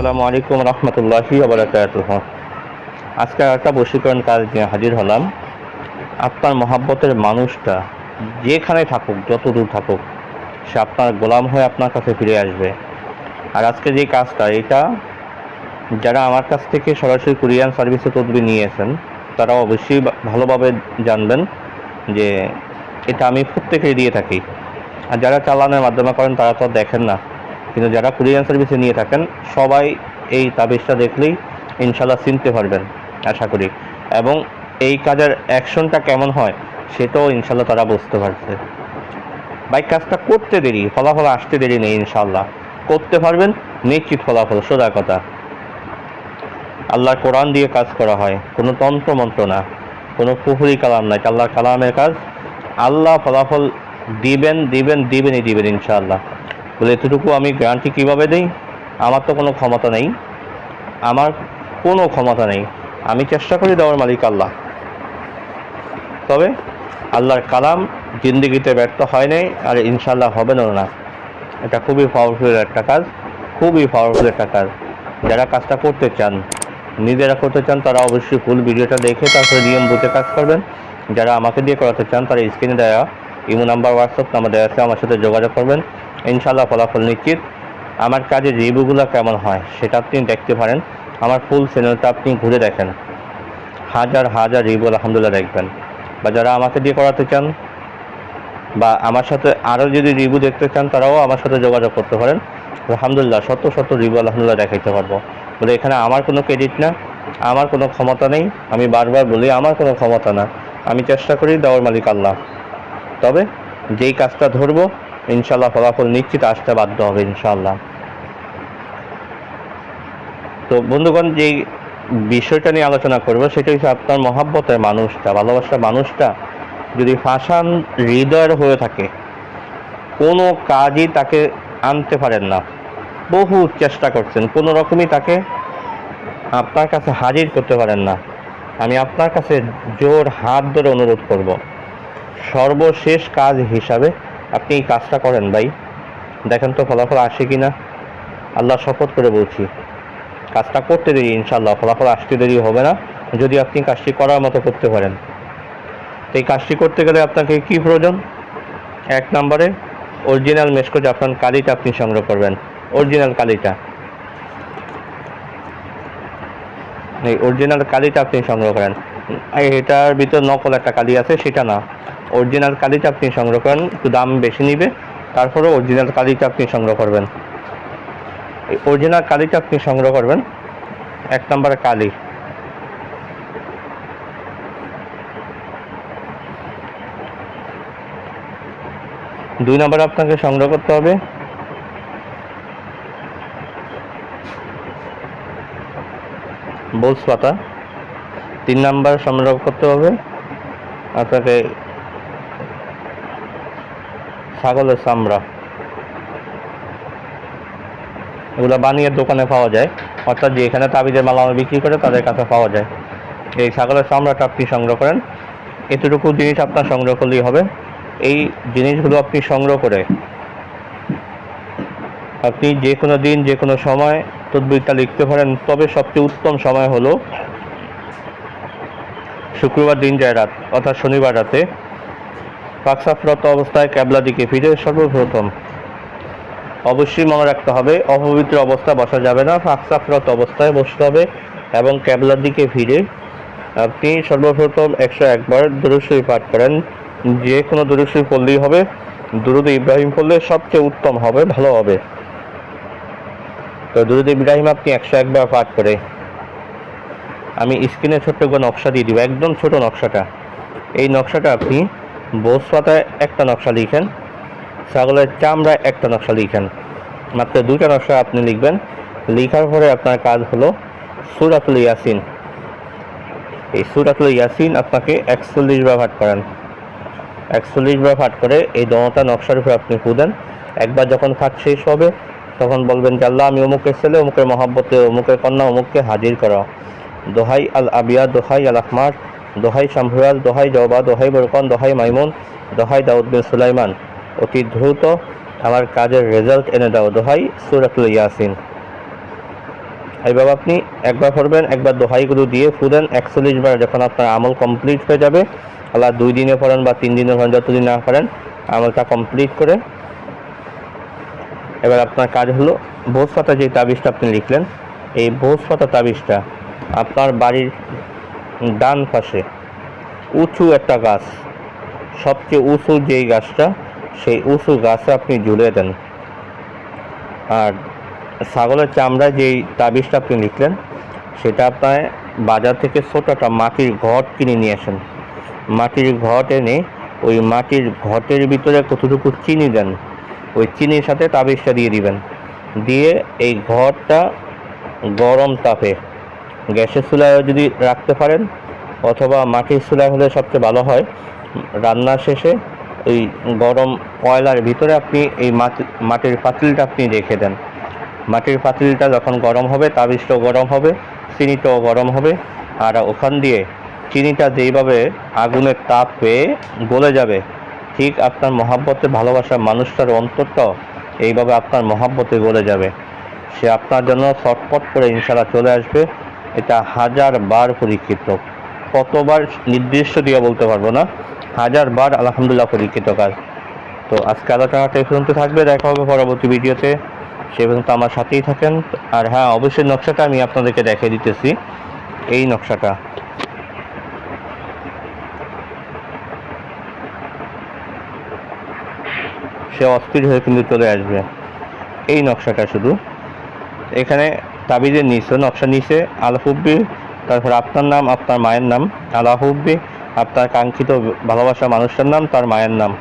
আসসালামু আলাইকুম রহমতুল্লাহি আজকে একটা বশীকরণ কাজ নিয়ে হাজির হলাম। আপনার মহাব্বতের মানুষটা যেখানে থাকুক, যত দূর থাকুক, সে আপনার গোলাম হয়ে আপনার কাছে ফিরে আসবে। আর আজকে যে কাজটা, এটা যারা আমার কাছ থেকে সরাসরি কুরিয়ান সার্ভিসে তদবির নিয়েছেন তারা অবশ্যই ভালোভাবে জানবেন যে এটা আমি প্রত্যেকেই দিয়ে থাকি। আর যারা চালানোর মাধ্যমে করেন, তারা তো দেখেন না। কিন্তু যারা কুরিয়ান সার্ভিসে নিয়ে থাকেন, সবাই এই তাবিজটা দেখলেই ইনশাল্লাহ চিনতে পারবেন, আশা করি। এবং এই কাজের অ্যাকশনটা কেমন হয়, সেটাও ইনশাল্লাহ তারা বুঝতে পারছে। বাইক কাজটা করতে দেরি, ফলাফল আসতে দেরি নেই ইনশাল্লাহ করতে পারবেন, নিশ্চিত ফলাফল, সোজা কথা। আল্লাহর কোরআন দিয়ে কাজ করা হয়, কোনো তন্ত্র মন্ত্র না, কোনো পুহুরি কালাম নাই, আল্লাহর কালামের কাজ, আল্লাহ ফলাফল দিবেন দিবেন, দিবেনই দিবেন ইনশাআল্লাহ। বলে এতটুকু আমি গ্যারান্টি কীভাবে দিই? আমার তো কোনো ক্ষমতা নেই। আমার কোনো ক্ষমতা নেই। আমি চেষ্টা করি দেওয়ার মালিক আল্লাহ। তবে আল্লাহর কালাম জিন্দিগিতে ব্যর্থ হয় নাই, আর ইনশাল্লাহ হবে না এটা খুবই পাওয়ারফুল একটা কাজ, খুবই পাওয়ারফুল একটা কাজ। যারা কাজটা করতে চান, নিজেরা করতে চান, তারা অবশ্যই ফুল ভিডিওটা দেখে তারপরে নিয়ম বুঝে কাজ করবেন। যারা আমাকে দিয়ে করাতে চান, তারা স্ক্রিনে দেওয়া ইমো নাম্বার, হোয়াটসঅ্যাপ নাম্বার দেওয়া আছে, আমার সাথে যোগাযোগ করবেন। ইনশাল্লাহ ফলাফল নিশ্চিত। আমার কাজের রিভিউগুলো কেমন হয়, সেটা আপনি দেখতে পারেন। আমার ফুল চ্যানেলটা আপনি ঘুরে দেখেন। হাজার হাজার রিভিউ আলহামদুলিল্লাহ দেখবেন। বা যারা আমাকে দিয়ে করাতে চান, বা আমার সাথে আরও যদি রিভিউ দেখতে চান, তারাও আমার সাথে যোগাযোগ করতে পারেন। আলহামদুলিল্লাহ, শত শত রিভিউ আলহামদুলিল্লাহ দেখাইতে পারব। বলে এখানে আমার কোনো ক্রেডিট না, আমার কোনো ক্ষমতা নেই। আমি বারবার বলি, আমার কোনো ক্ষমতা না। আমি চেষ্টা করি দেওয়ার মালিক আল্লাহ। তবে যেই কাজটা ধরবো, ইনশাল্লাহ ফলাফল নিশ্চিত আসতে বাধ্য হবে, ইনশাল্লাহ। তো বন্ধুগণ, যেই বিষয়টা নিয়ে আলোচনা করব, সেটা হচ্ছে আপনার মহাব্বতের মানুষটা, ভালোবাসার মানুষটা যদি ফাঁসান হৃদয়ের হয়ে থাকে, কোনো কাজই তাকে আনতে পারেন না। বহু চেষ্টা করছেন, কোনো রকমই তাকে আপনার কাছে হাজির করতে পারেন না। আমি আপনার কাছে জোর হাত ধরে অনুরোধ করব। সর্বশেষ কাজ হিসাবে আপনি এই কাজটা করেন ভাই। দেখেন তো ফলাফল আসে কি না আল্লাহ শপথ করে বলছি, কাজটা করতে দেরি ইনশাল্লাহ ফলাফল আসতে দেরি হবে না। যদি আপনি কাজটি করার মতো করতে পারেন। তো এই কাজটি করতে গেলে আপনাকে কি প্রয়োজন? এক নম্বরে, অরিজিনাল মেসকো জাফরান কালিটা আপনি সংগ্রহ করবেন। অরিজিনাল কালিটা। এই অরিজিনাল কালিটা আপনি সংগ্রহ করেন। এটার ভিতর নকল একটা কালি আছে, সেটা না। অরিজিনাল কালিটা আপনি সংগ্রহ করেন, একটু দাম বেশি নিবে তারপরে অরিজিনাল কালিটা আপনি সংগ্রহ করবেন। অরিজিনাল কালিটা আপনি সংগ্রহ করবেন, এক নম্বরে কালি। দুই নম্বরে আপনাকে সংগ্রহ করতে হবে। বোলস পাতা। তিন নাম্বার সংগ্রহ করতে হবে। আপনাকে ছাগলের চামড়া। এগুলো বানিয়ে দোকানে পাওয়া যায়। অর্থাৎ যে এখানে তাবিজের মালামাল বিক্রি করে তাদের কাছে পাওয়া যায়। এই ছাগলের চামড়াটা আপনি সংগ্রহ করেন। এতটুকু জিনিস আপনার সংগ্রহ করলেই হবে। এই জিনিসগুলো আপনি সংগ্রহ করে আপনি যে কোনো দিন, যে কোনো সময় তদবিরটা লিখতে পারেন। তবে সবচেয়ে উত্তম সময় হলো শুক্রবার দিন যায় রাত, অর্থাৎ শনিবার রাতে। পাকসাফরত অবস্থায় ক্যাবলা দিকে ফিরে সর্বপ্রথম। অবশ্যই মনে রাখতে হবে, অপবিত্র অবস্থা বসা যাবে না, পাকসাফরত অবস্থায় বসতে হবে এবং ক্যাবলার দিকে ফিরে আপনি সর্বপ্রথম একশো একবার দুরুশ্বই পাঠ করেন। যে কোনো দুরুশ্বই পড়লেই হবে। দুরুদ ইব্রাহিম পড়লে সবচেয়ে উত্তম হবে, ভালো হবে। তো দুরুদ ইব্রাহিম আপনি একশো একবার পাঠ করে আমি স্ক্রিনে ছোট্ট করে নকশা দিয়ে দিব, একদম ছোট নকশাটা। এই নকশাটা আপনি বোস পাতায় একটা নকশা লিখেন, ছাগলের চামড়ায় একটা নকশা লিখেন। মাত্র দুইটা নকশা আপনি লিখবেন। লিখার পরে আপনার কাজ হলো সুরাতুল ইয়াসিন। এই সুরাতুল ইয়াসিন আপনাকে একচল্লিশ বার পাঠ করেন। একচল্লিশ বার পাঠ করে এই দমতা নকশার উপরে আপনি ফুদেন একবার যখন পাঠ শেষ হবে, তখন বলবেন যে, আল্লাহ, আমি অমুকের ছেলে, অমুকের মহাব্বতে, অমুকের কন্যা, অমুককে হাজির করা। দোহাই আল আবিয়া দোহাই আল আহমার দোহাই শামহুয়াজ দোহাই জবা দোহাই বরকন দোহাই মাইমুন, দোহাই দাউদ বিন সুলাইমান। অতি দ্রুত আমার কাজের রেজাল্ট এনে দাও, দোহাই সুরাতুল ইয়াসিন। এইভাবে আপনি একবার করবেন একবার দোহাইগুলো দিয়ে ফুদেন, একচল্লিশ বার যখন আপনার আমল কমপ্লিট হয়ে যাবে, আল্লাহ দুই দিনে পড়েন বা তিন দিনে পড়েন, যতদিন না করেন আমলটা কমপ্লিট করে। এবার আপনার কাজ হলো ভোজ পাতা যে তাবিজটা আপনি লিখলেন, এই ভোজ পাতা তাবিজটা আপনার বাড়ির ডান পাশে উঁচু একটা গাছ। সবচেয়ে উঁচু যেই গাছটা, সেই উঁচু গাছে আপনি ঝুলিয়ে দেন। আর ছাগলের চামড়ায় যেই তাবিজটা আপনি লিখলেন, সেটা আপনার বাজার থেকে ছোট একটা মাটির ঘট কিনে নিয়ে আসেন। মাটির ঘট এনে ওই মাটির ঘটের ভিতরে কতটুকু চিনি দেন, ওই চিনির সাথে তাবিজটা দিয়ে দিবেন। দিয়ে এই ঘরটা গরম তাপে গ্যাসের চুলায় যদি রাখতে পারেন, অথবা মাটির চুলায় হলে সবচেয়ে ভালো হয়। রান্না শেষে ওই গরম কয়লার ভিতরে আপনি এই মাটি, মাটির পাতিলটা আপনি রেখে দেন। মাটির পাতিলটা যখন গরম হবে, তাবিজটাও গরম হবে, চিনিটাও গরম হবে, আর ওখান দিয়ে চিনিটা যেইভাবে আগুনের তাপ পেয়ে গলে যাবে, ঠিক আপনার মহাব্বতে ভালোবাসার মানুষটার অন্তরটাও এইভাবে আপনার মহাব্বতে গলে যাবে। সে আপনার জন্য ছটপট করে ইনশাল্লাহ চলে আসবে। এটা হাজার বার পরীক্ষিত। কতবার নির্দিষ্ট দিয়ে বলতে পারব না। হাজার বার আলহামদুলিল্লাহ পরীক্ষিত কাজ। তো আজকে আলোচনাটা এই পর্যন্ত থাকবে। দেখা হবে পরবর্তী ভিডিওতে। সে পর্যন্ত আমার সাথেই থাকেন। আর হ্যাঁ অবশ্যই নকশাটা আমি আপনাদেরকে দেখিয়ে দিতেছি। এই নকশাটা। সে অস্থির হয়ে কিন্তু চলে আসবে। এই নকশাটা শুধু। এখানে তাবিজের নিচে নকশা নিচে, আলহুব্বি, তারপর আপনার নাম, আপনার মায়ের নাম, আলাহুব্বি, আপনার কাঙ্ক্ষিত ভালোবাসা মানুষের নাম, তার মায়ের নাম।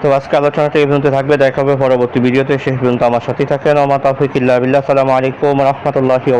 তো আজকে আলোচনাটা এই পর্যন্ত থাকবে, দেখা হবে পরবর্তী ভিডিওতে শেষ পর্যন্ত আমার সাথেই থাকেন। আমার তাফিকিল্লা ইল্লা বিল্লাহ। আলাইকুম রহমতুল্লাহি